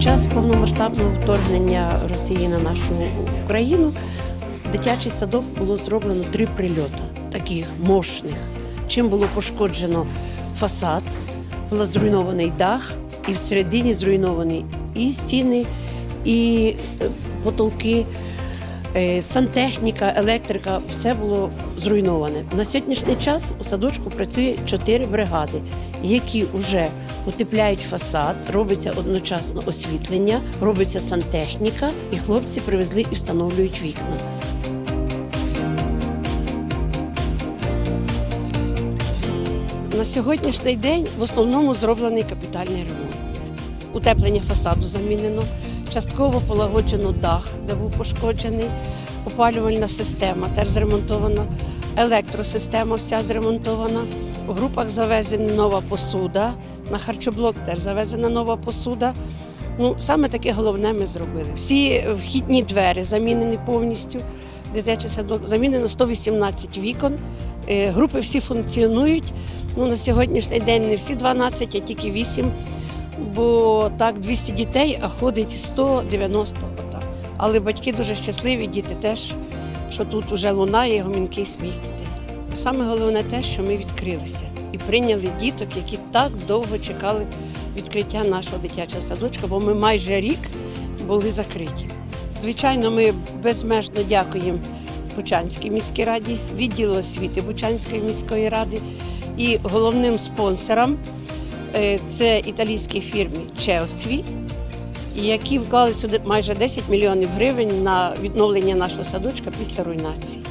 Час повномасштабного вторгнення Росії на нашу Україну в дитячий садок було зроблено три прильоти, таких мощних. Чим було пошкоджено фасад, було зруйнований дах, і всередині зруйновані і стіни, і е, потолки. Е, Сантехніка, електрика, все було зруйноване. На сьогоднішній час у садочку працює чотири бригади, які вже утепляють фасад, робиться одночасно освітлення, робиться сантехніка, і хлопці привезли і встановлюють вікна. На сьогоднішній день в основному зроблений капітальний ремонт. Утеплення фасаду замінено, частково полагоджено дах, де був пошкоджений, опалювальна система теж зремонтована, електросистема вся зремонтована. У групах завезена нова посуда, на харчоблок теж завезена нова посуда. Ну, саме таке головне ми зробили. Всі вхідні двері замінені повністю. Дитячий садок замінено 118 вікон. Е, Групи всі функціонують. Ну, на сьогоднішній день не всі 12, а тільки 8 бо так 200 дітей, а ходить 190 отак. Але батьки дуже щасливі, діти теж, що тут вже лунає гомінкий сміх дітей. Саме головне те, що ми відкрилися і прийняли діток, які так довго чекали відкриття нашого дитячого садочка, бо ми майже рік були закриті. Звичайно, ми безмежно дякуємо Бучанській міській раді, відділу освіти Бучанської міської ради і головним спонсорам це італійській фірмі Челстві, які вклали сюди майже 10 мільйонів гривень на відновлення нашого садочка після руйнації.